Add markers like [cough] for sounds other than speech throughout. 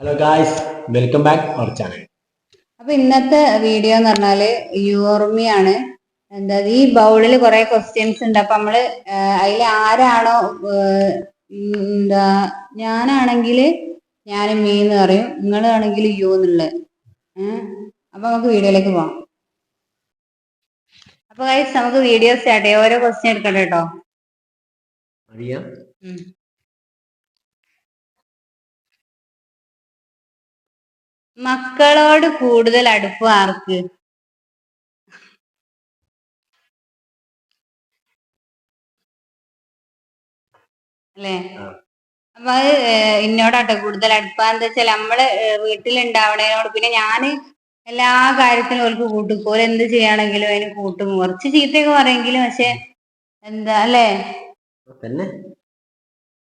Hello guys welcome back our channel അപ്പൊ ഇന്നത്തെ video എന്ന് പറഞ്ഞാൽ യൂർമിയാണ് എന്താ ഈ ബൗളിൽ കുറെ ക്വസ്റ്റ്യൻസ് ഉണ്ട്. അപ്പൊ നമ്മൾ അതിൽ ആരാണോ എന്താ ഞാനാണെങ്കിൽ ഞാൻ മീ എന്ന് പറയും. നിങ്ങളാണെങ്കിൽ യു എന്നുള്ളത്. അപ്പൊ നമുക്ക് വീഡിയോയിലേക്ക് പോവാം. അപ്പൊ ഗൈസ് നമുക്ക് വീഡിയോ സ്റ്റാർട്ട് ചെയ്യാം. ഓരോ ക്വസ്റ്റ്യൻ എടുക്കട്ടെ കേട്ടോ മക്കളോട് കൂടുതൽ അടുപ്പ് ആർക്ക്? അല്ലേ. അപ്പൊ അത് എന്നോടാട്ടോ കൂടുതൽ അടുപ്പം. എന്താ വെച്ചാൽ നമ്മൾ വീട്ടിലുണ്ടാവണേനോട് പിന്നെ ഞാൻ എല്ലാ കാര്യത്തിനും ഓർക്ക് കൂട്ടും ഓര് എന്ത് ചെയ്യുകയാണെങ്കിലും അതിന് കൂട്ടും. കുറച്ച് ചീത്തയൊക്കെ പറയെങ്കിലും പക്ഷെ എന്താ അല്ലേ?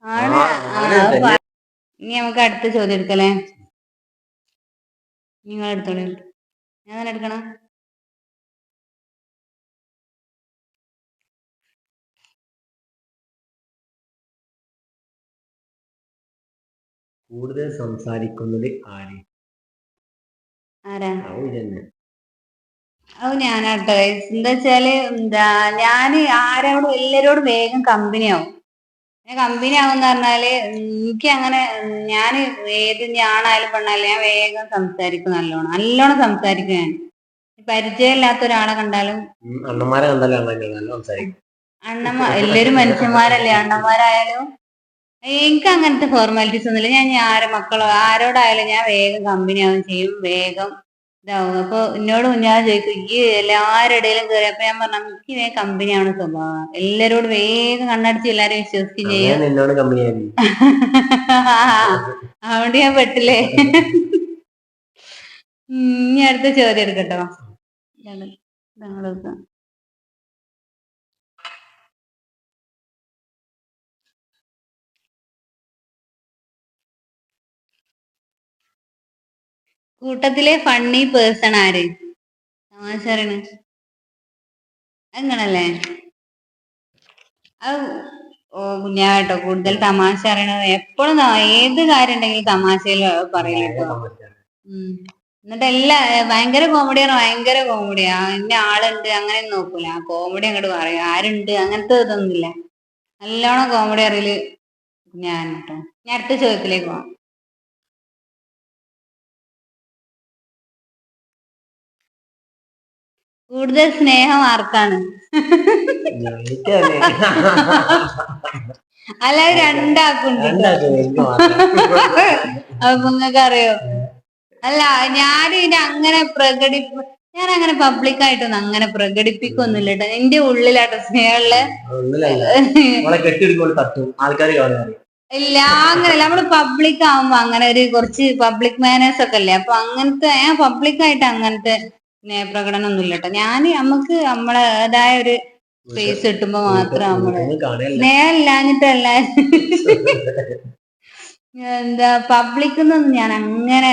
ആണ്. ഇനി നമുക്ക് അടുത്ത ചോദ്യം എടുക്കല്ലേ? നിങ്ങൾ എടുത്തോളൂ ഞാൻ തന്നെ എടുക്കണം കൂടുതൽ സംസാരിക്കുന്നത് ആര്? ആരാ? തന്നെ അത് ഞാനാട്ടോ എന്താ വെച്ചാൽ എന്താ ഞാൻ ആരോടും എല്ലാരോടും വേഗം കമ്പനി ആവും കമ്പനി ആവുന്ന പറഞ്ഞാൽ എനിക്ക് അങ്ങനെ ഞാൻ ഏത് ആണായാലും പെണ്ണായാലും ഞാൻ വേഗം സംസാരിക്കും നല്ലോണം. നല്ലോണം സംസാരിക്കും ഞാൻ. പരിചയമില്ലാത്ത ഒരാളെ കണ്ടാലും അണ്ണന്മാരെ സംസാരിക്കും. അണ്ണന്മാർ എല്ലാരും മനുഷ്യന്മാരല്ലേ? അണ്ണന്മാരായാലും എനിക്ക് അങ്ങനത്തെ ഫോർമാലിറ്റീസ് ഒന്നുമില്ല. ഞാൻ ആരെ മക്കളോ ആരോടായാലും ഞാൻ വേഗം കമ്പനി ആവുകയും ചെയ്യും. വേഗം ഇതാവും. അപ്പൊ എന്നോട് ഞാൻ ചോദിക്കും ഈ എല്ലാവരുടെ ഇടയിലും കയറി അപ്പൊ ഞാൻ പറഞ്ഞു എനിക്ക് വേഗം കമ്പനി ആവണ സ്വഭാവം. എല്ലാരോടും വേഗം കണ്ണടിച്ച് എല്ലാരും വിശ്വസിക്കുകയും ചെയ്യും. [laughs] അതുകൊണ്ട് ഞാൻ പെട്ടില്ലേ ഇനി അടുത്ത ചോദ്യം എടുക്കട്ടോ. ഇതാണ് കൂട്ടത്തിലെ ഫണ്ണി പേഴ്സൺ ആര്? തമാശാറാണ് അങ്ങനല്ലേ അത് ഓ കുഞ്ഞാട്ടോ കൂടുതൽ തമാശ അറിയണത് എപ്പോഴും ഏത് കാര്യം ഉണ്ടെങ്കിലും തമാശയിൽ ഉം. എന്നിട്ട് എല്ലാ ഭയങ്കര കോമഡിയാണ് ഭയങ്കര കോമഡിയാ ഇന്ന ആളുണ്ട് അങ്ങനെ നോക്കൂല. കോമഡി അങ്ങോട്ട് പറയും. ആരുണ്ട്? അങ്ങനത്തെ ഇതൊന്നുമില്ല. നല്ലോണം കോമഡി അറിയൽ ഞാൻ കേട്ടോ ഞാൻ അടുത്ത ചോദ്യത്തിലേക്ക് പോവാം. കൂടുതൽ സ്നേഹം ആർക്കാണ് അല്ല രണ്ടാക്കുണ്ട് അപ്പൊ നിങ്ങൾക്ക് അറിയോ അല്ല ഞാൻ ഇനി അങ്ങനെ പ്രകടിപ്പ് ഞാൻ അങ്ങനെ പബ്ലിക് ആയിട്ടൊന്നും അങ്ങനെ പ്രകടിപ്പിക്കൊന്നുമില്ല കേട്ടോ എന്റെ ഉള്ളിലാട്ടോ സ്നേഹമുള്ള ഇല്ല അങ്ങനെയല്ല നമ്മൾ പബ്ലിക് ആവുമ്പോ അങ്ങനെ ഒരു കുറച്ച് പബ്ലിക് മാനേഴ്സ് ഒക്കെ അല്ലേ? അപ്പൊ അങ്ങനത്തെ ഞാൻ പബ്ലിക് ആയിട്ട് അങ്ങനത്തെ സ്നേഹപ്രകടനം ഒന്നും ഇല്ലട്ടോ ഞാൻ നമുക്ക് നമ്മളേതായ ഒരു സ്പേസ് കിട്ടുമ്പോ മാത്രം നമ്മൾ ഇല്ലാഞ്ഞിട്ടല്ല എന്താ പബ്ലിക് നിന്നൊന്നും ഞാൻ അങ്ങനെ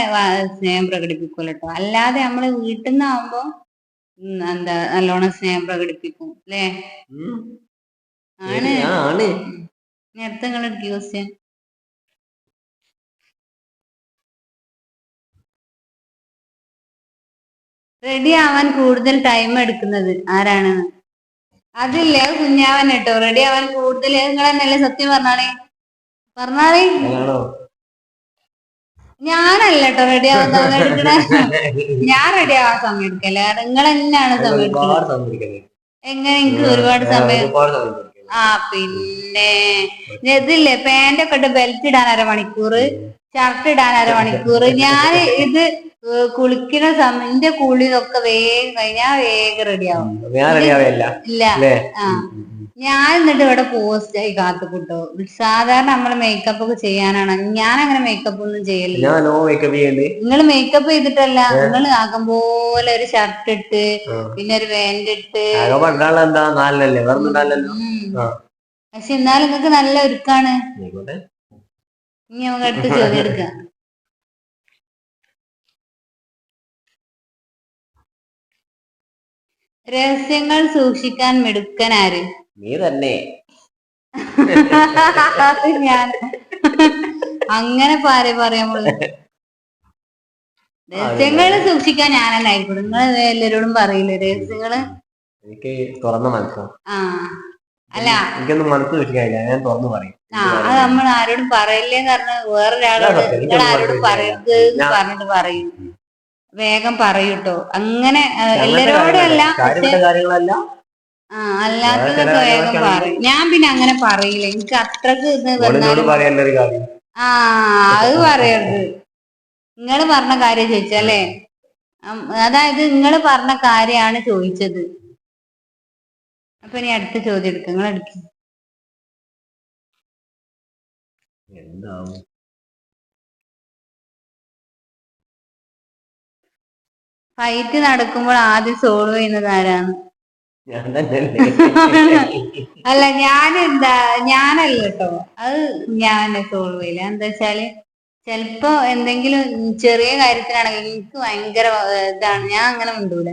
സ്നേഹം പ്രകടിപ്പിക്കൂല കേട്ടോ അല്ലാതെ നമ്മൾ വീട്ടിൽ നിന്നാവുമ്പോ എന്താ നല്ലോണം സ്നേഹം പ്രകടിപ്പിക്കും അല്ലേ? ആണ്. നേരത്തെ ഇനി അടുത്ത റെഡി ആവാൻ കൂടുതൽ ടൈം എടുക്കുന്നത്? ആരാണ്? അതില്ല അത് കുഞ്ഞാവൻ കേട്ടോ. റെഡി ആവാൻ കൂടുതൽ നിങ്ങൾ തന്നെയല്ലേ സത്യം പറഞ്ഞാണേ പറഞ്ഞാണേ ഞാനല്ല കേട്ടോ റെഡി ആവാൻ [laughs] സമയം എടുക്കണേ. ഞാൻ റെഡി ആവാൻ സമയം എടുക്കല്ല നിങ്ങൾ തന്നെയാണ് സമയം എടുക്കുന്നത് എങ്ങനെ എനിക്ക് ഒരുപാട് സമയം ആ പിന്നെ ഇതില്ലേ പാന്റ് ഒക്കെ ഇട്ട് ബെൽറ്റ് ഇടാൻ അരമണിക്കൂർ ഷർട്ട് ഇടാൻ അരമണിക്കൂർ [laughs] ഞാൻ ഇത് കുളിക്കുന്ന സമയം എന്റെ കുളി ഇതൊക്കെ വേഗം കഴിഞ്ഞാ വേഗം റെഡിയാവും ഇല്ല. ആ. ഞാൻ എന്നിട്ട് ഇവിടെ പോസ്റ്റ് ആയി കാത്തുകൂട്ടോ സാധാരണ നമ്മൾ മേക്കപ്പ് ഒക്കെ ചെയ്യാനാണ്. ഞാൻ അങ്ങനെ മേക്കപ്പ് ഒന്നും ചെയ്യലില്ല. ഞാൻ നോ മേക്കപ്പ് ചെയ്യണ്ട് നിങ്ങൾ മേക്കപ്പ് ചെയ്തിട്ടല്ല. നിങ്ങൾ ആകും പോലെ ഒരു ഷർട്ട് ഇട്ട് പിന്നെ ഒരു പാന്റ് ഇട്ട്. പക്ഷെ എന്നാലും നിങ്ങക്ക് നല്ല ഒരുക്കാണ്. ഇനി നമുക്ക് അടുത്ത ചോദ്യം എടുക്കാം. രഹസ്യങ്ങൾ സൂക്ഷിക്കാൻ മിടുക്കനാര്? നീ തന്നെ. അത് ഞാൻ. അങ്ങനെ പാരെ പറയാ നമ്മൾ രഹസ്യങ്ങൾ സൂക്ഷിക്കാൻ ഞാനല്ല ആയിരിക്കും നിങ്ങൾ എല്ലാരോടും പറയില്ലേ? രഹസ്യങ്ങൾ? എനിക്ക് തുറന്ന മനസ്സാണ് ആ. അല്ല. എനിക്കൊന്നും മനസ്സ് സൂക്ഷിക്കാനില്ല. ഞാൻ തുറന്നു പറയും. ആ അത് നമ്മൾ ആരോടും പറയില്ലേന്ന് പറഞ്ഞ വേറൊരാളോട് നിങ്ങൾ ആരോടും പറയരുത് എന്ന് പറഞ്ഞിട്ട് പറയും. വേഗം പറയൂട്ടോ. അങ്ങനെ എല്ലാരോടല്ല ആ അല്ലാത്തതൊക്കെ വേഗം പറയും. ഞാൻ പിന്നെ അങ്ങനെ പറയില്ല. എനിക്ക് അത്രയ്ക്ക് ഇത് വന്നാലും ആ അത് പറയരുത്. നിങ്ങൾ പറഞ്ഞ കാര്യം ചോദിച്ചല്ലേ അതായത് നിങ്ങൾ പറഞ്ഞ കാര്യമാണ് ചോദിച്ചത്. അപ്പൊ ഇനി അടുത്ത ചോദ്യം എടുക്ക. നിങ്ങൾ എടുക്കും. എന്താവും? ഫൈറ്റ് നടക്കുമ്പോൾ ആദ്യം സോൾവ് ചെയ്യുന്നത് ആരാണ്? അല്ല ഞാൻ എന്താ ഞാനല്ല കേട്ടോ അത് ഞാൻ സോൾവ് ചെയ്യില്ല എന്താ വെച്ചാൽ ചെലപ്പോ എന്തെങ്കിലും ചെറിയ കാര്യത്തിനാണെങ്കിൽ എനിക്ക് ഭയങ്കര ഇതാണ്. ഞാൻ അങ്ങനെ മിണ്ടൂല.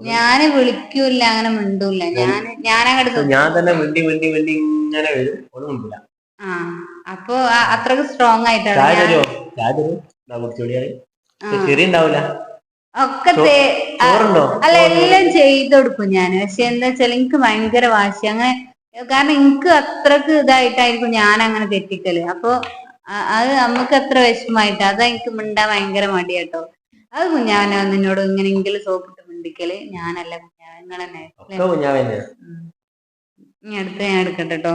ഞാൻ വിളിക്കൂല അങ്ങനെ മിണ്ടൂല. ഞാൻ ഞാനങ്ങോട്ട് ഞാൻ തന്നെ മിണ്ടി മിണ്ടി മിണ്ടി ഇങ്ങനെ വരും. ഒന്നും മിണ്ടില്ല ആ അപ്പൊ അത്രയ്ക്ക് സ്ട്രോങ് ആയിട്ടാണ് ചെറിയ ഒക്കെ അല്ല എല്ലാം ചെയ്ത് കൊടുക്കും ഞാൻ പക്ഷെ എന്താ വെച്ചാൽ എനിക്ക് ഭയങ്കര വാശി. അങ്ങനെ കാരണം എനിക്ക് അത്രയ്ക്ക് ഇതായിട്ടായിരിക്കും ഞാൻ അങ്ങനെ തെറ്റിക്കൽ. അപ്പൊ അത് നമുക്ക് അത്ര വിഷമായിട്ട് അതാ എനിക്ക് മിണ്ടാൻ ഭയങ്കര മടിയാട്ടോ. അത് കുഞ്ഞാവനെ നിന്നോട് ഇങ്ങനെയെങ്കിലും സോപ്പിട്ട് മിണ്ടിക്കൽ. ഞാനല്ല കുഞ്ഞാവൻ. നിങ്ങൾ തന്നെ അടുത്ത ഞാൻ എടുക്കട്ടെ കേട്ടോ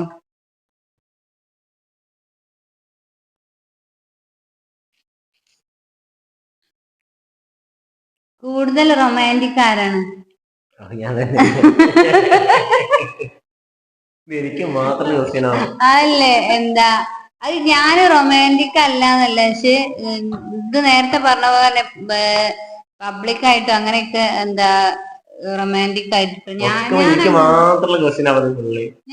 കൂടുതൽ റൊമാന്റിക് ആരാണ്? അല്ലേ എനിക്ക് മാത്രം അതല്ലേ എന്താ? അത് ഞാൻ റൊമാന്റിക് അല്ല എന്നല്ല പക്ഷെ ഇത് നേരത്തെ പറഞ്ഞ പോലെ പബ്ലിക് ആയിട്ടും അങ്ങനെയൊക്കെ എന്താ റൊമാന്റിക് ആയിട്ട് ഞാൻ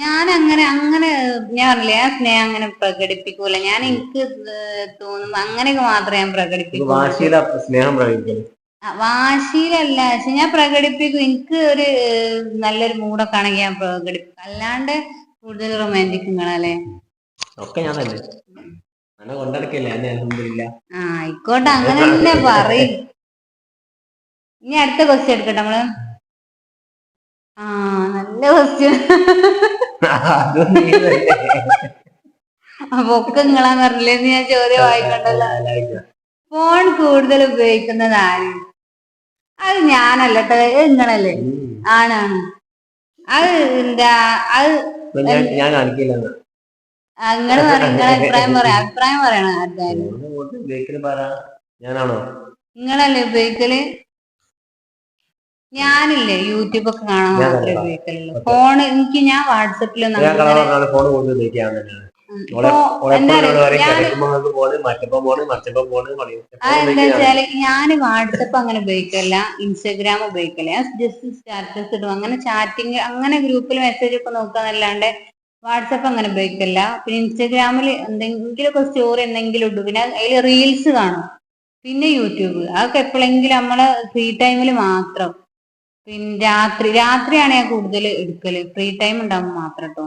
ഞാൻ അങ്ങനെ അങ്ങനെ ഞാൻ പറഞ്ഞില്ലേ ആ സ്നേഹം അങ്ങനെ പ്രകടിപ്പിക്കൂല. ഞാൻ എനിക്ക് തോന്നുന്നു തോന്നുമ്പോ അങ്ങനെയൊക്കെ മാത്രമേ ഞാൻ പ്രകടിപ്പിക്കൂ സ്നേഹം ആ, വാശിയിലല്ല. പക്ഷെ ഞാൻ പ്രകടിപ്പിക്കും. എനിക്ക് ഒരു നല്ലൊരു മൂടൊക്കെ ആണെങ്കിൽ ഞാൻ പ്രകടിപ്പിക്കും. അല്ലാണ്ട് കൂടുതൽ റൊമാന്റിക് നിങ്ങളല്ലേ ഒക്കെ ഞാൻ തന്നെ. അങ്ങനെ കൊണ്ടടക്കില്ല? ഞാൻ അലഹമില്ല ആ ആയിക്കോട്ടെ. അങ്ങനെ തന്നെ പറയും. ഇനി അടുത്ത ക്വസ്റ്റ്യൻ എടുക്കട്ടെ നമ്മൾ? ആ നല്ല ക്വസ്റ്റ്യൻ. അപ്പൊ ഒക്കെ നിങ്ങളാന്ന് പറഞ്ഞില്ലേ ഞാൻ ചോദ്യം വായിക്കണ്ടല്ലോ ഫോൺ കൂടുതൽ ഉപയോഗിക്കുന്നത് ആര്? അത് ഞാനല്ലട്ടെ ഉം. ആണാണ് അത് എന്താ അത് ഞാൻ കാണിക്കില്ല. നിങ്ങളെ അഭിപ്രായം പറയാം അഭിപ്രായം പറയണം ഞാനാണോ? നിങ്ങളല്ലേ ഉപയോഗിക്കൽ? ഞാനില്ലേ യൂട്യൂബ് ഒക്കെ കാണാൻ മാത്രമേ. ഉപയോഗിക്കലുള്ളൂ. ഫോൺ എനിക്ക് ഞാൻ വാട്സപ്പിലൊന്നും ഞാൻ വാട്സപ്പ് അങ്ങനെ ഉപയോഗിക്കല്ല ഇൻസ്റ്റാഗ്രാം ഉപയോഗിക്കല്ല ജസ്റ്റ് സ്റ്റാറ്റസ് ഇടും. അങ്ങനെ ചാറ്റിങ് അങ്ങനെ ഗ്രൂപ്പിൽ മെസ്സേജ് ഒക്കെ നോക്കാന്നല്ലാണ്ട് വാട്സപ്പ് അങ്ങനെ ഉപയോഗിക്കല്ല പിന്നെ ഇൻസ്റ്റാഗ്രാമിൽ എന്തെങ്കിലും എന്തെങ്കിലുമൊക്കെ സ്റ്റോറി എന്തെങ്കിലും ഇടും. പിന്നെ അതിൽ റീൽസ് കാണും. പിന്നെ യൂട്യൂബ്. അതൊക്കെ എപ്പോഴെങ്കിലും നമ്മളെ ഫ്രീ ടൈമിൽ മാത്രം. പിന്നെ രാത്രി രാത്രിയാണ് ഞാൻ കൂടുതൽ എടുക്കൽ. ഫ്രീ ടൈം ഉണ്ടാകുമ്പോൾ മാത്രം കേട്ടോ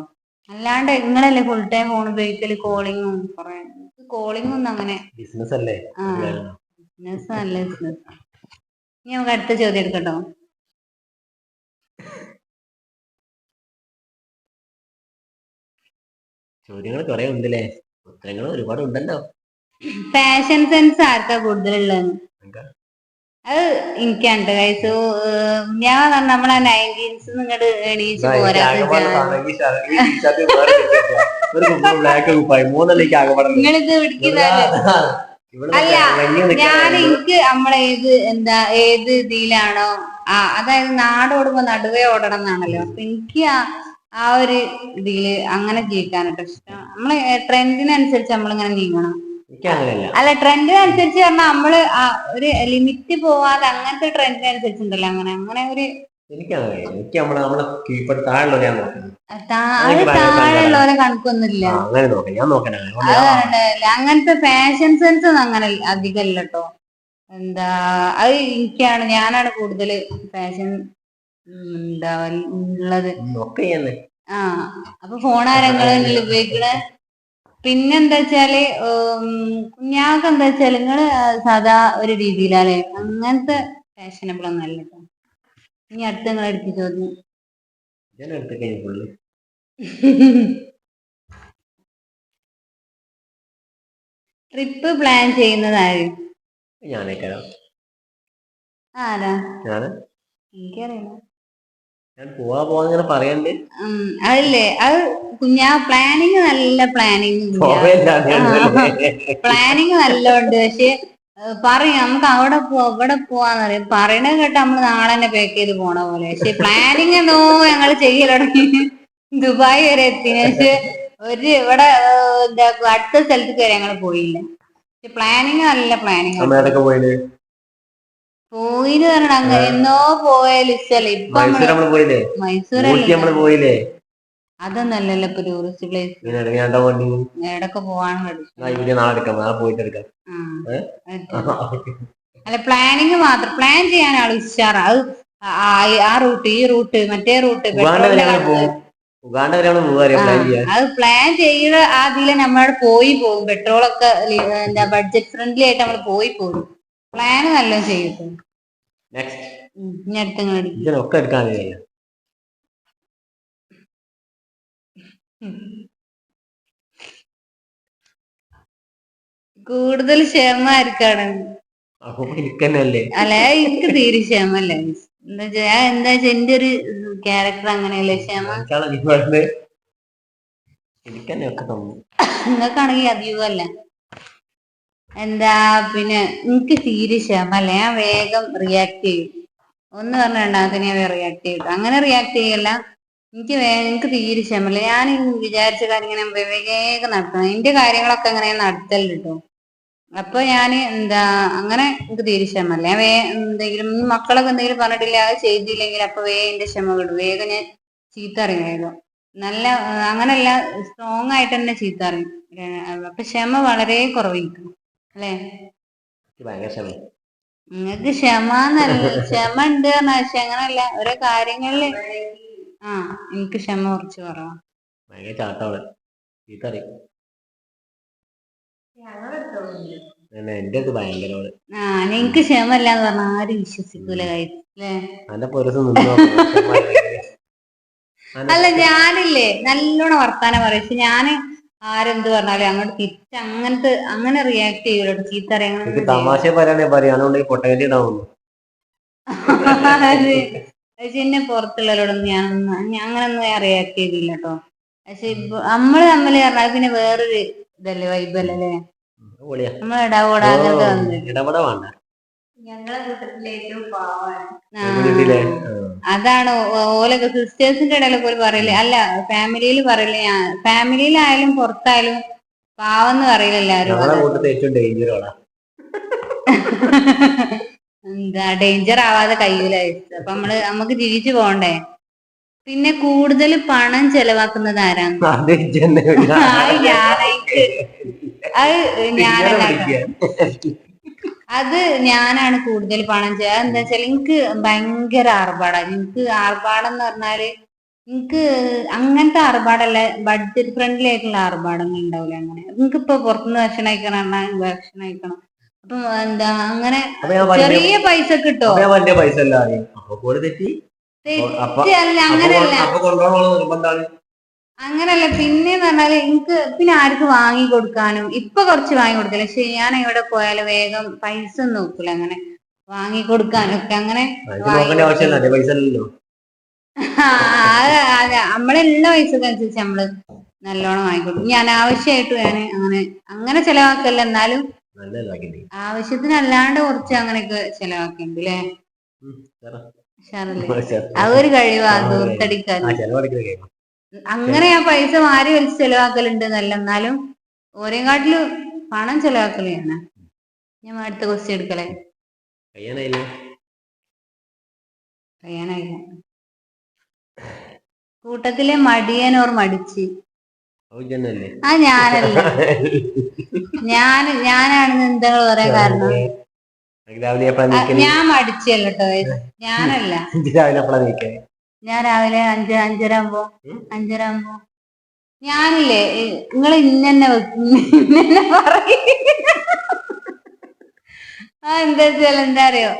അല്ലാണ്ട് നിങ്ങളല്ലേ ഫുൾ ടൈം ഫോൺ ഉപയോഗിക്കൽ കോളിങ്ങും കൊറേ. കോളിംഗ് ഒന്നും അങ്ങനെ ബിസിനസ് അല്ലേ? ബിസിനസ് നല്ല ബിസിനസ് ഇനി നമുക്ക് അടുത്ത ചോദ്യം എടുക്കട്ടോ. ചോദ്യങ്ങൾ കുറെ ഉണ്ടല്ലേ? ഉത്തരങ്ങൾ ഒരുപാട് ഉണ്ടല്ലോ ഫാഷൻ സെൻസ് ആർക്കാ കൂടുതലുള്ളത്? അത് എനിക്കുണ്ട്. ഗൈസ് ഞാൻ നമ്മളെ നയന്റീൻസ് ഇങ്ങോട്ട് എണീച്ച് നിങ്ങളിത് പിടിക്കുന്നതല്ലേ അല്ല, ഞാൻ എനിക്ക് നമ്മളെ ഏത് എന്താ ഏത് ഇതിലാണോ ആ അതായത് നാട് ഓടുമ്പോ നടുവേ ഓടണം എന്നാണല്ലോ. അപ്പൊ എനിക്ക് ആ ഒരു ഇതിൽ അങ്ങനെ ജീവിക്കാനായിട്ട് ഇഷ്ടം. നമ്മളെ ട്രെൻഡിനനുസരിച്ച് നമ്മളിങ്ങനെ നീങ്ങണം. അല്ല ട്രെൻഡിനനുസരിച്ച് പറഞ്ഞാൽ നമ്മൾ ഒരു ലിമിറ്റ് പോവാതെ അങ്ങനത്തെ ട്രെൻഡിനനുസരിച്ച് ഉണ്ടല്ലോ അങ്ങനെ. അങ്ങനെ ഒരു താഴെയുള്ളവരെ കണക്കൊന്നുമില്ല. അങ്ങനത്തെ ഫാഷൻ സെൻസ് ഒന്നും അങ്ങനെ അധികം കേട്ടോ എന്താ അത് എനിക്കാണ്. ഞാനാണ് കൂടുതൽ ഫാഷൻ എന്താ ഉള്ളത്. ആ അപ്പൊ ഫോൺ ആരെങ്കിലും ഉപയോഗിക്കണേ? പിന്നെന്താ വെച്ചാൽ കുഞ്ഞാക്ക് എന്താ വെച്ചാൽ നിങ്ങൾ സാധാ ഒരു രീതിയിലല്ലേ അങ്ങനത്തെ ഫാഷനബിൾ ഒന്നും അല്ല കേട്ടോ ഇനി അടുത്ത നിങ്ങൾ എടുത്ത് ചോദ്യം [laughs] ട്രിപ്പ് പ്ലാൻ ചെയ്യുന്നത് ആര്? ആരാ എനിക്കറിയില്ല. ഞാൻ പോവാ പറയണ്ട്. അതല്ലേ അത് കുഞ്ഞാ പ്ലാനിങ് നല്ല പ്ലാനിങ് പ്ലാനിങ് നല്ലോണ്ട് പക്ഷെ പറയും നമുക്ക് അവിടെ പോവാ അവിടെ പോവാന്ന് പറയും. പറയണത് കേട്ട് നമ്മൾ നാളെ തന്നെ പാക്ക് ചെയ്ത് പോണ പോലെ. പക്ഷെ പ്ലാനിങ് എന്നോ ഞങ്ങൾ ചെയ്യലുടങ്ങി ദുബായ് വരെ എത്തി. പക്ഷെ ഒരു ഇവിടെ എന്താ അടുത്ത സ്ഥലത്തേക്ക് വരെ ഞങ്ങൾ പോയില്ല. പക്ഷെ പ്ലാനിങ് നല്ല പ്ലാനിങ് പോയിന്ന് പറഞ്ഞ അങ്ങനെ എന്നോ പോയ ലിസ്റ്റല്ലേ ഇപ്പൊ മൈസൂർ നമ്മൾ പോയില്ലേ? മൈസൂരല്ലേ ഊട്ടി നമ്മൾ പോയില്ലേ? അതൊന്നല്ലല്ലോ ഇപ്പൊ ടൂറിസ്റ്റ് പ്ലേസ് പിന്നെ ഇടങ്ങാണ്ട വേണ്ടി എവിടൊക്കെ പോവാണ് പഠിച്ചു ആ ഇവിടെ നാളെ എടുക്കാം. നാളെ പോയിട്ട് എടുക്കാം. ഏ? അല്ല പ്ലാനിങ് മാത്രം. പ്ലാൻ ചെയ്യാൻ ആൾ ഉഷാറാ. അത് ആ- ആ- ആ റൂട്ട് ഈ റൂട്ട് മറ്റേ റൂട്ട് ഉഗാണ്ട വരെ നമ്മൾ പോകും ഉഗാണ്ട വരെ നമ്മൾ പോവാ പ്ലാൻ ചെയ്യാൻ? അത് പ്ലാൻ ചെയ്യുന്ന ആദ്യം നമ്മൾ പോയി പോകും പെട്രോളൊക്കെ ലി- എന്താ ബഡ്ജറ്റ് ഫ്രണ്ട്ലി ആയിട്ട് നമ്മൾ പോയി പോകും പ്ലാൻ നല്ല ഇനി അടുത്ത ഇതിനൊക്കെ എടുക്കാൻ കൂടുതൽ ക്ഷമ അപ്പൊ എനിക്കന്നല്ലേ. അല്ല എനിക്ക് തീരെ ക്ഷേമല്ല. എന്താ വെച്ചാ എന്താ വെച്ചാ എന്റെ ഒരു ക്യാരക്ടർ അങ്ങനെയല്ലേ ക്ഷേമ? എനിക്കന്നെ ഒക്കെ നിങ്ങൾക്കാണെങ്കിൽ അധികമല്ല എന്താ പിന്നെ എനിക്ക് തീരെ ക്ഷമല്ല ഞാൻ വേഗം റിയാക്ട് ചെയ്യും. ഒന്ന് പറഞ്ഞ രണ്ടാമത്തെ ഞാൻ റിയാക്ട് ചെയ്യും. അങ്ങനെ റിയാക്ട് ചെയ്യല്ല. എനിക്ക് എനിക്ക് തീരെ ക്ഷമല്ല ഞാൻ വിചാരിച്ച കാര്യം ഇങ്ങനെ വേഗം നടത്തണം എന്റെ കാര്യങ്ങളൊക്കെ അങ്ങനെ നടത്തല്ല കേട്ടോ അപ്പൊ ഞാൻ എന്താ അങ്ങനെ എനിക്ക് തീരെ ക്ഷമല്ല ഞാൻ വേ എന്തെങ്കിലും മക്കളൊക്കെ എന്തെങ്കിലും പറഞ്ഞിട്ടില്ല അത് ചെയ്തില്ലെങ്കിൽ അപ്പൊ വേ എന്റെ ക്ഷമ കിട്ടും വേഗം ഞാൻ ചീത്ത അറിയും വേഗം. നല്ല അങ്ങനല്ല സ്ട്രോങ് ആയിട്ട് തന്നെ ചീത്ത അറിയും അപ്പൊ ക്ഷമ വളരെ കുറവായിരിക്കും. അല്ലെ? നിങ്ങക്ക് ക്ഷമന്നല്ല. ക്ഷമ ഉണ്ട് പക്ഷെ അങ്ങനല്ല. ഓരോ കാര്യങ്ങളിൽ ആ എനിക്ക് ക്ഷമ കുറച്ച് കുറവാണ് ആ ക്ഷമ ഇല്ലാന്ന് പറഞ്ഞ ആരും വിശ്വസിക്കൂല അല്ല? ഞാനില്ലേ നല്ലോണം വർത്താനം പറയും. പക്ഷെ ഞാൻ ആരെന്ത് പറഞ്ഞാലും അങ്ങോട്ട് തിരിച്ച് അങ്ങനത്തെ അങ്ങനെ റിയാക്ട് ചെയ്യൂലോ ചീത്ത അറിയാൻ തമാശ പറയാനേ പറയാനുണ്ടെങ്കിൽ പൊട്ടകറ്റി ഉണ്ടാവുന്നു പക്ഷെ എന്നെ പുറത്തുള്ളവരോടൊന്നും ഞാനൊന്നും ഞാൻ അങ്ങനൊന്നും ഞാൻ റിയാക്ട് ചെയ്തില്ല കേട്ടോ പക്ഷെ ഇപ്പൊ നമ്മൾ തമ്മിൽ പറഞ്ഞാൽ പിന്നെ വേറൊരു ഇതല്ലേ വൈബല്ലേ അങ്ങനത്തെ വന്നത് വേണ്ട. ഞങ്ങളെ കൂട്ടത്തിലെ ഏറ്റവും പാവാണ്. വീട്ടിലെ അതാണ് ഓലൊക്കെ സിസ്റ്റേഴ്സിന്റെ ഇടയിലൊക്കെ ഒരു പറയില്ലേ അല്ല ഫാമിലിയിൽ പറയില്ലേ ഞാൻ. ഫാമിലിയിലായാലും പുറത്തായാലും പാവെന്ന് പറയില്ല എല്ലാരും [laughs] എന്താ ഡേഞ്ചർ ആവാതെ കഴിയൂല അപ്പൊ നമ്മൾ നമുക്ക് ജീവിച്ചു പോണ്ടേ പിന്നെ കൂടുതൽ പണം ചെലവാക്കുന്നത് ആരാണ്? [laughs] അത് ഞാനല്ല. അത് ഞാനാണ് കൂടുതൽ പണം ചെയ്യുക എന്താ വെച്ചാൽ എനിക്ക് ഭയങ്കര ആർഭാടാണ് എനിക്ക് ആർഭാടം എന്ന് പറഞ്ഞാൽ എനിക്ക് അങ്ങനത്തെ ആർഭാടല്ല. ബഡ്ജറ്റ് ഫ്രണ്ട്ലി ആയിട്ടുള്ള ആർഭാടങ്ങൾ ഉണ്ടാവില്ല അങ്ങനെ. ഇപ്പൊ പുറത്തുനിന്ന് ഭക്ഷണം കഴിക്കണം ഭക്ഷണം കഴിക്കണം. അപ്പൊ എന്താ അങ്ങനെ ചെറിയ പൈസ കിട്ടോ? വലിയ പൈസ തെറ്റി. അങ്ങനെയല്ല. അങ്ങനല്ല പിന്നെ പറഞ്ഞാൽ എനിക്ക് പിന്നെ ആർക്ക് വാങ്ങി കൊടുക്കാനും ഇപ്പൊ കുറച്ച് വാങ്ങി കൊടുക്കില്ല പക്ഷെ ഞാൻ എവിടെ പോയാലും വേഗം പൈസ ഒന്നും നോക്കൂല അങ്ങനെ. വാങ്ങി കൊടുക്കാനൊക്കെ അങ്ങനെ നമ്മളെല്ലാ നോക്കേണ്ട ആവശ്യമില്ല എന്റെ പൈസ ആ, അത് അത് നമ്മളുള്ള പൈസക്ക് അനുസരിച്ച് നമ്മൾ നല്ലോണം വാങ്ങിക്കൊടുക്കും ഞാൻ അനാവശ്യമായിട്ട് ഞാൻ അങ്ങനെ അങ്ങനെ ചെലവാക്കല്ല എന്നാലും. ആവശ്യത്തിന് അല്ലാണ്ട് ആവശ്യത്തിനല്ലാണ്ട് കുറച്ച് അങ്ങനെയൊക്കെ ചെലവാക്കുന്നുണ്ട് അല്ലേ അത് ഒരു കഴിവാ ദൂർത്തടിക്കാൻ അങ്ങനെ ഞാൻ പൈസ മാറി വലിച്ച് ചെലവാക്കലുണ്ട് എന്നല്ല എന്നാലും ഓരേക്കാട്ടിലും പണം ചെലവാക്കൽ ഞാൻ ഞാൻ അടുത്ത ക്വസ്റ്റ്യൻ എടുക്കലേ കഴിയാനായില്ല കൂട്ടത്തിലെ മടിയൻ ഓർ മടിച്ച്? ആ ഞാനല്ല. ഞാൻ ഞാനാണെന്ന് എന്താ പറയാൻ കാരണം. ഞാൻ മടിച്ചല്ലോ കേട്ടോ ഞാനല്ല. [laughs] രാവിലെ ഞാൻ രാവിലെ അഞ്ച് അഞ്ചര ആകുമ്പോ അഞ്ചര ആകുമ്പോ ഞാനില്ലേ നിങ്ങൾ ഇന്നെ ആ എന്താ വെച്ചാൽ എന്താ അറിയോ?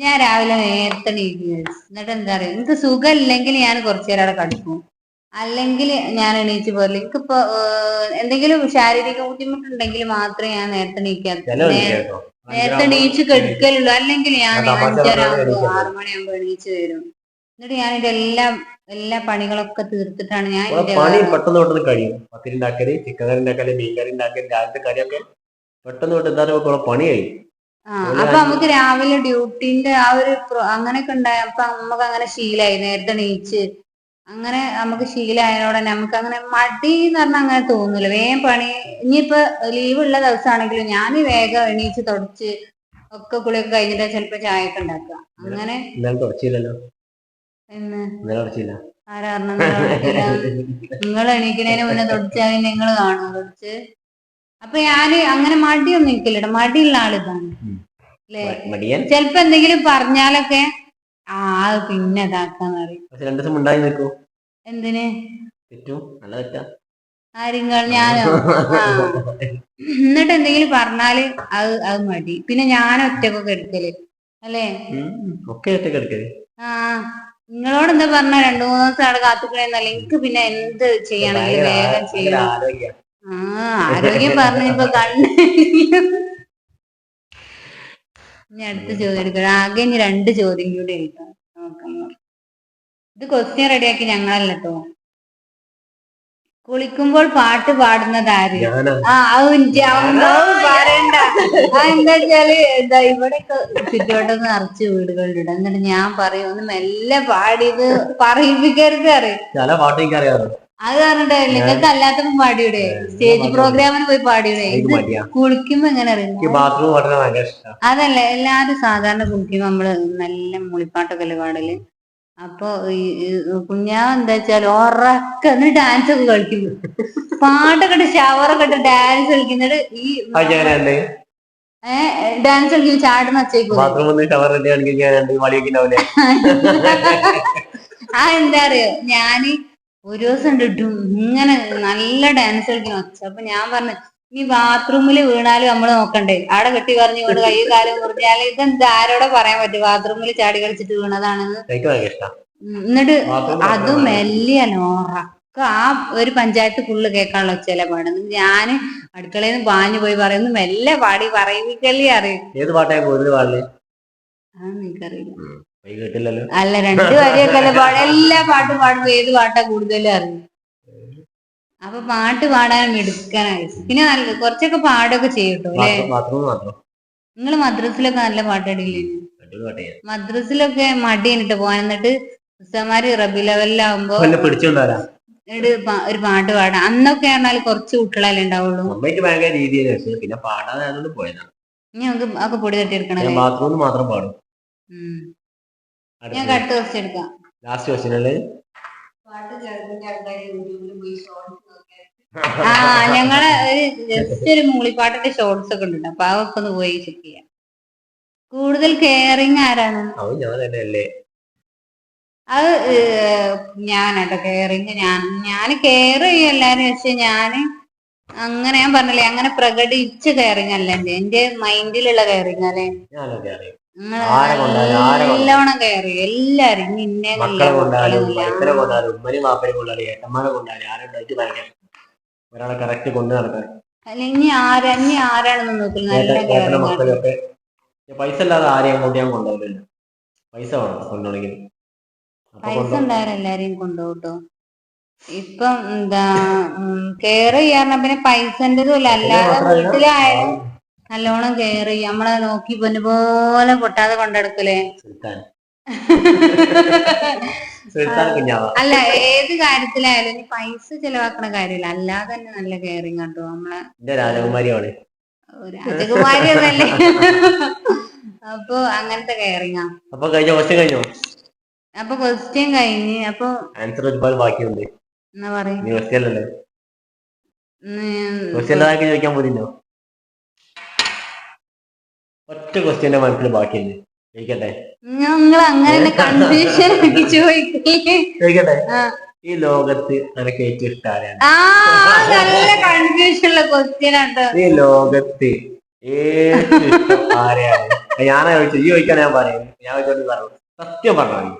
ഞാൻ രാവിലെ നേരത്തെ എന്നിട്ട് എന്താ അറിയോ? എനിക്ക് സുഖമില്ലെങ്കിൽ ഞാൻ കുറച്ചു നേരം അവിടെ കടക്കും. അല്ലെങ്കിൽ ഞാൻ എണീച്ച് പോലെ എനിക്കിപ്പോ എന്തെങ്കിലും ശാരീരിക ബുദ്ധിമുട്ടുണ്ടെങ്കിൽ മാത്രമേ ഞാൻ നേരത്തെ എണീക്കാത്ത നേരത്തെ എണീച്ച് കെടുക്കലുള്ളൂ. അല്ലെങ്കിൽ ഞാൻ അഞ്ചര ആറുമണിയാകുമ്പോ ആകുമ്പോ എണീച്ച് വരും. എന്നിട്ട് ഞാൻ ഇതെല്ലാം എല്ലാ പണികളൊക്കെ തീർത്തിട്ടാണ് ഞാൻ പണി പെട്ടെന്ന് പെട്ടെന്ന് കഴിയും. പത്തിരി ഉണ്ടാക്കൽ ചിക്കൻ കറി ഉണ്ടാക്കൽ മീൻ കറി ഉണ്ടാക്കൽ രാവിലത്തെ കറിയൊക്കെ പെട്ടെന്ന് പെട്ടെന്ന് എന്താ പറയുക പണി കഴിയും. ആ അപ്പൊ നമുക്ക് രാവിലെ ഡ്യൂട്ടിന്റെ ആ ഒരു അങ്ങനെയൊക്കെ ഉണ്ടായ അപ്പൊ നമുക്ക് അങ്ങനെ ശീലായി. നേരത്തെ നീച്ച് അങ്ങനെ നമുക്ക് ശീലമായതോടെ നമുക്ക് അങ്ങനെ മടി എന്ന് പറഞ്ഞാൽ അങ്ങനെ തോന്നില്ല വേഗം പണി ഇനിയിപ്പോ ലീവ് ഉള്ള ദിവസമാണെങ്കിലും ഞാൻ വേഗം എണീച്ച് തുടച്ച് ഒക്കെ കുളിയൊക്കെ കഴിഞ്ഞിട്ട് ചിലപ്പോ ചായ ഒക്കെ ഉണ്ടാക്കുക അങ്ങനെ എന്ന്? തുടച്ചില്ല നിങ്ങൾ എണീക്കണേന് മുന്നേ തൊടിച്ചാൽ നിങ്ങൾ കാണും തൊടിച്ച് അപ്പൊ ഞാൻ അങ്ങനെ മടിയൊന്നും എനിക്കില്ലട്ടോ. മടിയുള്ള ആളിതാണ്. അല്ലേ? ചെലപ്പോ എന്തെങ്കിലും പറഞ്ഞാലൊക്കെ ആ അത് പിന്നെ ഇതാക്കാന്ന് പറയും. എന്തിന്? തെറ്റും. നല്ല തെറ്റാ. ആര്യങ്ങൾ ഞാനോ? ആ. എന്നിട്ട് എന്തെങ്കിലും പറഞ്ഞാൽ അത് അത് മടി. പിന്നെ ഞാൻ ഒറ്റക്കൊക്കെ എടുക്കൽ. അല്ലേ. ഒക്കെ ഒറ്റക്കെടുക്കൽ ആ. നിങ്ങളോട് എന്താ പറഞ്ഞ? രണ്ടു മൂന്ന് ദിവസം അവിടെ കാത്തുക്കണെന്നല്ല എനിക്ക് പിന്നെ എന്ത് ചെയ്യണമെങ്കിലും വേഗം ചെയ്യണം. ആ ആരോഗ്യം പറഞ്ഞപ്പോ കണ്ണ് [laughs] ഇനി അടുത്ത ചോദ്യം എടുക്കണം ആകെ ഇനി രണ്ട് ചോദ്യം കൂടി എടുക്കാം. നോക്കാം. ഇത് ക്വസ്റ്റ്യൻ റെഡിയാക്കി ഞങ്ങളല്ല കേട്ടോ കുളിക്കുമ്പോൾ പാട്ട് പാടുന്നത് ആര് ആ പറയണ്ട. എന്താ വെച്ചാൽ ഇവിടെ ചുറ്റുവട്ടത്ത് നിറച്ച് വീടുകളുണ്ട്. എന്നിട്ട് ഞാൻ പറയും ഒന്ന് മെല്ലെ പാടിയത് പറയിപ്പിക്കരുത് അറിയും ചില പാട്ട് എനിക്ക് അറിയാമോ അത് പറഞ്ഞിട്ട് നിങ്ങൾക്ക് അല്ലാത്തപ്പോ പാടിയുടെ? സ്റ്റേജ് പ്രോഗ്രാമിന് പോയി പാടിയുടെ? ഇത് കുളിക്കുമ്പോ എങ്ങനെ അറിയാം അതല്ല എല്ലാരും സാധാരണ കുളിക്കുമ്പോ നമ്മൾ നല്ല മുളിപ്പാട്ടൊക്കെ അല്ലേ പാടൽ? അപ്പൊ കുഞ്ഞാ എന്താ വെച്ചാൽ ഉറക്കന്ന് ഡാൻസ് ഒക്കെ കളിക്കുന്നു പാട്ടൊക്കെ ഇട്ട് ഷവറൊക്കെ ഇട്ട് ഡാൻസ് കളിക്കുന്നത് ഈ ഡാൻസ് കളിക്കുന്ന ചാടുന്ന [laughs] ആ എന്താ അറിയോ? ഞാൻ ഒരു ദിവസം ഇട്ടു ഇങ്ങനെ നല്ല ഡാൻസ് കളിക്കുന്ന. ഒച്ച അപ്പൊ ഞാൻ പറഞ്ഞു ഈ ബാത്റൂമിൽ വീണാലും നമ്മൾ നോക്കണ്ടേ? അവിടെ കെട്ടി പറഞ്ഞു വീണ് കൈ കാലം മുറിഞ്ഞാൽ ഇതെന്താ ആരോടെ പറയാൻ പറ്റും? ബാത്റൂമിൽ ചാടി കളിച്ചിട്ട് വീണതാണെന്ന്. എന്നിട്ട് അതും മെല്ലിയല്ല ഉറക്ക ആ ഒരു പഞ്ചായത്ത് ഫുള്ള് കേൾക്കാനുള്ള ചില പാടും. ഞാൻ അടുക്കളയിൽ നിന്ന് പാഞ്ഞു പോയി പറയുന്നു മെല്ലെ പാടി പറയിപ്പിക്കല്ലേ അറിയും ഏത് കൂടുതൽ എനിക്കറിയില്ല അല്ല രണ്ടു വരെയൊക്കെ എല്ലാ പാട്ടും പാടുമ്പോ ഏത് പാട്ടാ കൂടുതലും അറിയും. അപ്പൊ പാട്ട് പാടാൻ മിടുക്കനായി. പിന്നെ നല്ല കുറച്ചൊക്കെ പാടൊക്കെ ചെയ്യട്ടോ അല്ലേ? നിങ്ങൾ മദ്രസിലൊക്കെ നല്ല പാട്ടടില്ലേ മദ്രസിലൊക്കെ മടി എന്നിട്ട് പോകാൻ എന്നിട്ട് ഉസ്താമാര് റബി ലെവലിലാവുമ്പോ ഒരു പാട്ട് പാടാം. അന്നൊക്കെ പറഞ്ഞാൽ കുറച്ച് കുട്ടികളല്ലേ ഉണ്ടാവുള്ളൂ. പിന്നെ പാടാതെ പോയതാണ് ഇനി നമുക്ക് ഒക്കെ പൊടി തട്ടി ഞാൻ ബാത്റൂമിൽ മാത്രം പാടും. ഞാൻ കട്ട് അടുത്ത ദിവസം. എടുക്കാം ലാസ്റ്റ് അല്ലേ പാട്ട് കേൾക്കുന്ന ആൾക്കാർ യൂട്യൂബിൽ പോയി ഷോർട്സ് ആ [laughs] ഞങ്ങളെ ഒരു ജസ്റ്റ് ഒരു മൂളിപ്പാട്ടിന്റെ ഷോർട്സ് ഒക്കെ ഉണ്ട് അപ്പൊ അതൊക്കെ ഒന്ന് പോയി ചെക്ക് ചെയ്യാം. കൂടുതൽ കെയറിങ് ആരാണ്? അത് ഞാനാട്ടോ കെയറിങ് ഞാൻ ഞാൻ കെയർ ചെയ്യും എല്ലാരും പക്ഷെ ഞാൻ അങ്ങനെ ഞാൻ പറഞ്ഞില്ലേ അങ്ങനെ പ്രകടിച്ച് കെയറിങ് അല്ല എന്റെ എന്റെ മൈൻഡിലുള്ള കെയറിങ് അല്ലെ? നല്ലവണ്ണം കയറി എല്ലാരും മക്കളെ കൊണ്ടാലും ഉമ്മനും ഉമ്മനെയും കൊണ്ടാലും ഏട്ടന്മാരെ കൊണ്ടാലും ആരുണ്ടായിട്ട് ഭയങ്കര ഒരാളെ കറക്റ്റ് കൊണ്ട് നടക്കാൻ. അല്ല ഇനി ആരാ ഇനി ആരാണെന്ന് നോക്കില്ല നല്ല ഏട്ട- ഏട്ടന്റെ കെയറിങ് മക്കളൊക്കെ പൈസ ഇല്ലാതെ ആരെയും കൂട്ടി ഞാൻ കൊണ്ടുപോകില്ല പൈസ വേണം കൊണ്ടുപോകണമെങ്കിൽ അപ്പൊ പൈസ കൊണ്ടുപോകും ഉണ്ടായാലും എല്ലാരെയും കൊണ്ടുപോട്ടോ ഇപ്പം എന്താ കെയർ ചെയ്യാറിന പിന്നെ പൈസന്റെതും ഇല്ല അല്ലാതെ വീട്ടിലായാലും നല്ലോണം കെയർ ചെയ്യും. നമ്മളെ നോക്കി പൊന്നു പോലെ പൊട്ടാതെ കൊണ്ടെടുക്കലേ സുൽത്താൻ [laughs] അല്ല ഏത് കാര്യത്തിലായാലും ഇനി പൈസ ചെലവാക്കണ കാര്യമില്ല. അല്ലാതെ തന്നെ നല്ല കെയറിങ് കേട്ടോ നമ്മളെ രാജകുമാരിയാണ്. രാജകുമാരി ഒന്നല്ലേ അപ്പൊ അങ്ങനത്തെ കെയറിങ് അപ്പൊ കഴിഞ്ഞ? ക്വസ്റ്റ്യൻ കഴിഞ്ഞോ? അപ്പൊ ക്വസ്റ്റ്യൻ കഴിഞ്ഞ് അപ്പൊ ആൻസർ ഒരുപാട് ബാക്കിയുണ്ട്. എന്നാ പറയുന്നത് ക്വസ്റ്റ്യൻ അല്ലല്ലോ ക്വസ്റ്റ്യൻ ചോദിക്കാൻ പോലില്ലോ. ഒറ്റ ക്വസ്റ്റ്യന്റെ മനസ്സിൽ ബാക്കിയുണ്ട്. ചോദിക്കട്ടെ നിങ്ങൾ അങ്ങനെ കൺഫ്യൂഷൻ ചോദിക്കട്ടെ. ഈ ലോകത്ത് നിനക്ക് ഏറ്റവും ഇഷ്ടം ആരാണ്? നല്ല കൺഫ്യൂഷൻ ഉള്ള ക്വസ്റ്റ്യൻ ഈ ലോകത്ത് ഏറ്റവും ഇഷ്ടം ആരെയാണ്? ഞാനാ ചോദിച്ചത്. ഈ ചോദിക്കാൻ ഞാൻ പറയും. ഞാൻ ചോദിച്ചോണ്ട് പറഞ്ഞു സത്യം പറഞ്ഞാൽ മതി.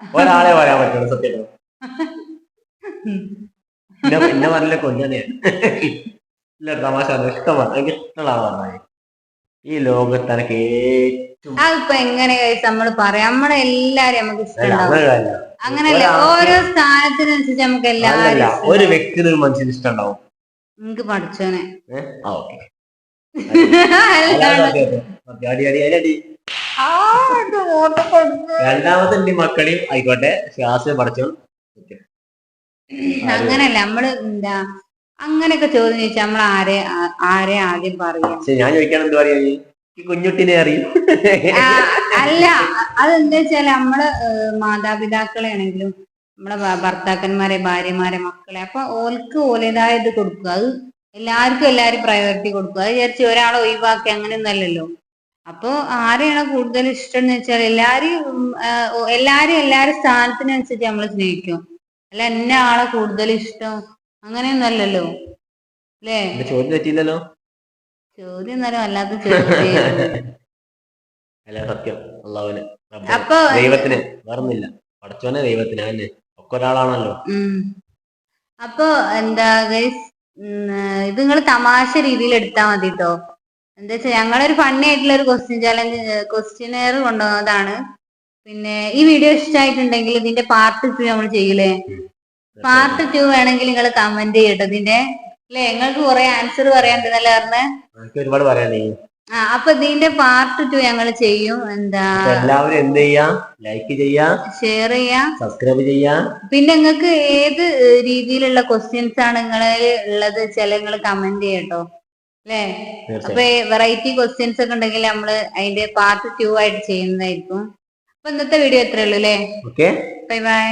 ഒരാളെ പറയാൻ പറ്റുള്ളൂ സത്യം പിന്നെ പിന്നെ പറഞ്ഞ കൊഞ്ഞനെയാണ് ഇല്ല തമാശ ഇഷ്ടമാണ് ഇഷ്ടം പറഞ്ഞു എനിക്ക് ഇഷ്ടമുള്ള ആളാണ് ഈ ലോകത്ത് എനിക്ക് ഏറ്റവും അതിപ്പോ എങ്ങനെ നമ്മൾ നമ്മൾ പറയാം? നമ്മളെ എല്ലാരും നമുക്ക് ഇഷ്ടമുണ്ടാവും. അങ്ങനല്ല ഓരോ സ്ഥാനത്തിനനുസരിച്ച് നമുക്ക് എല്ലാരും ഒരു. വ്യക്തിന് ഒരു മനുഷ്യന് ഇഷ്ടമുണ്ടാവും. നിങ്ങക്ക് പഠിച്ചോനെ. രണ്ടാമത്തെ മക്കളെയും ആയിക്കോട്ടെ ശ്വാസം പഠിച്ചോ അങ്ങനല്ല നമ്മൾ എന്താ അങ്ങനെയൊക്കെ ചോദ്യം ചോദിച്ചാൽ നമ്മൾ ആരെ ആരെ ആദ്യം പറയാം ഞാൻ ചോദിക്കാൻ എന്താ പറയാ കുഞ്ഞുട്ടിനെ അറിയും. അല്ല അതെന്താ വെച്ചാൽ നമ്മൾ മാതാപിതാക്കളെ ആണെങ്കിലും നമ്മളെ ഭർത്താക്കന്മാരെ ഭാര്യമാരെ മക്കളെ അപ്പൊ ഓൽക്ക് ഓലേതായ ഇത് കൊടുക്കുക. അത് എല്ലാവർക്കും എല്ലാരും പ്രയോറിറ്റി കൊടുക്കുക. അത് വിചാരിച്ച് ഒരാളെ ഒഴിവാക്കി അങ്ങനെയൊന്നും അല്ലല്ലോ. അപ്പൊ ആരെയാണ് കൂടുതൽ ഇഷ്ടം എന്ന് വെച്ചാൽ എല്ലാരും എല്ലാരും എല്ലാരും സ്ഥാനത്തിനനുസരിച്ച് നമ്മൾ സ്നേഹിക്കും. അല്ല എന്നെ ആളെ കൂടുതൽ ഇഷ്ടം അങ്ങനെയൊന്നും അല്ലല്ലോ. അല്ലേ? ചോദ്യം തെറ്റിയില്ലല്ലോ. ചോദ്യം എന്നാലും അല്ലാത്ത ചോദ്യം അല്ല സത്യം. അപ്പൊ ദൈവത്തിന് വേറൊന്നില്ല പഠിച്ചോനെ ദൈവത്തിന് തന്നെ ഒക്കെ ഒരാളാണല്ലോ. അപ്പൊ എന്താ ഗൈസ് ഇത് നിങ്ങൾ തമാശ രീതിയിൽ എടുത്താൽ മതി കേട്ടോ എന്താ വെച്ചാൽ ഞങ്ങളൊരു ഫണ്ണി ആയിട്ടുള്ള ഒരു ക്വസ്റ്റ്യൻ ചാലഞ്ച് ക്വസ്റ്റ്യനെയർ കൊണ്ടുവന്നതാണ്. പിന്നെ ഈ വീഡിയോ ഇഷ്ടമായിട്ടുണ്ടെങ്കിൽ ഇതിന്റെ പാർട്ട് ടു നമ്മൾ ചെയ്യൂലേ? പാർട്ട് ടു വേണമെങ്കിൽ നിങ്ങൾ കമന്റ് ചെയ്യട്ടോ. ഇതിന്റെ അല്ലെ നിങ്ങൾക്ക് കുറെ ആൻസർ പറയാനുണ്ടെന്നല്ലേ പറഞ്ഞേ? എനിക്ക് ഒരുപാട് പറയാനേ ആ അപ്പൊ ഇതിന്റെ പാർട്ട് ടു ഞങ്ങൾ ചെയ്യും. എന്താ? എല്ലാവരും എന്ത് ചെയ്യാ? ലൈക്ക് ചെയ്യാ. ഷെയർ ചെയ്യാ. സബ്സ്ക്രൈബ് ചെയ്യാ. പിന്നെ നിങ്ങൾക്ക് ഏത് രീതിയിലുള്ള ക്വസ്റ്റ്യൻസ് ആണ് നിങ്ങളിൽ ഉള്ളത് ചില നിങ്ങൾ കമന്റ് ചെയ്യട്ടോ. അല്ലേ അപ്പൊ വെറൈറ്റി ക്വസ്റ്റ്യൻസ് ഒക്കെ ഉണ്ടെങ്കിൽ നമ്മൾ അതിന്റെ പാർട്ട് ടു ആയിട്ട് ചെയ്യുന്നതായിരിക്കും. അപ്പൊ ഇന്നത്തെ വീഡിയോ എത്രയുള്ളൂ അല്ലേ ഓക്കെ ബൈ ബൈ